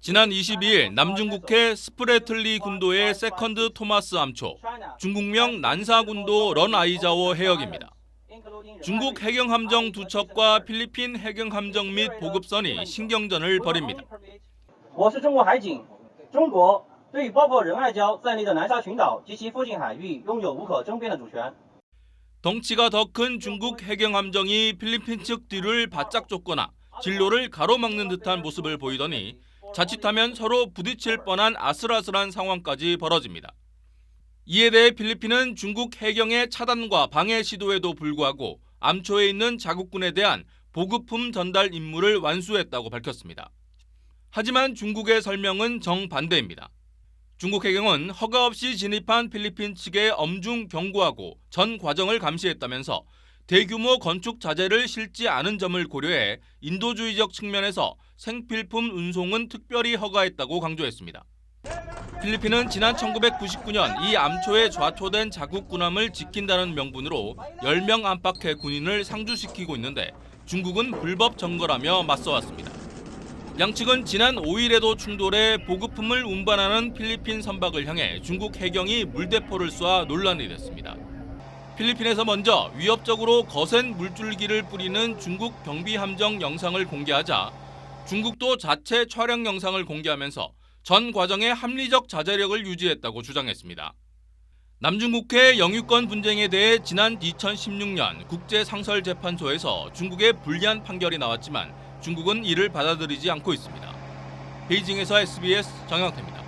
지난 22일 남중국해 스프레틀리 군도의 세컨드 토마스 암초, 중국명 난사군도 런 아이자오 해역입니다. 중국 해경함정 두 척과 필리핀 해경함정 및 보급선이 신경전을 벌입니다. 덩치가 더 큰 중국 해경함정이 필리핀 측 뒤를 바짝 쫓거나 진로를 가로막는 듯한 모습을 보이더니 자칫하면 서로 부딪힐 뻔한 아슬아슬한 상황까지 벌어집니다. 이에 대해 필리핀은 중국 해경의 차단과 방해 시도에도 불구하고 암초에 있는 자국군에 대한 보급품 전달 임무를 완수했다고 밝혔습니다. 하지만 중국의 설명은 정반대입니다. 중국 해경은 허가 없이 진입한 필리핀 측에 엄중 경고하고 전 과정을 감시했다면서 대규모 건축 자재를 실지 않은 점을 고려해 인도주의적 측면에서 생필품 운송은 특별히 허가했다고 강조했습니다. 필리핀은 지난 1999년 이 암초에 좌초된 자국 군함을 지킨다는 명분으로 10명 안팎의 군인을 상주시키고 있는데 중국은 불법 점거라며 맞서왔습니다. 양측은 지난 5일에도 충돌해 보급품을 운반하는 필리핀 선박을 향해 중국 해경이 물대포를 쏴 논란이 됐습니다. 필리핀에서 먼저 위협적으로 거센 물줄기를 뿌리는 중국 경비 함정 영상을 공개하자 중국도 자체 촬영 영상을 공개하면서 전 과정의 합리적 자제력을 유지했다고 주장했습니다. 남중국해 영유권 분쟁에 대해 지난 2016년 국제상설재판소에서 중국의 불리한 판결이 나왔지만 중국은 이를 받아들이지 않고 있습니다. 베이징에서 SBS 정영태입니다.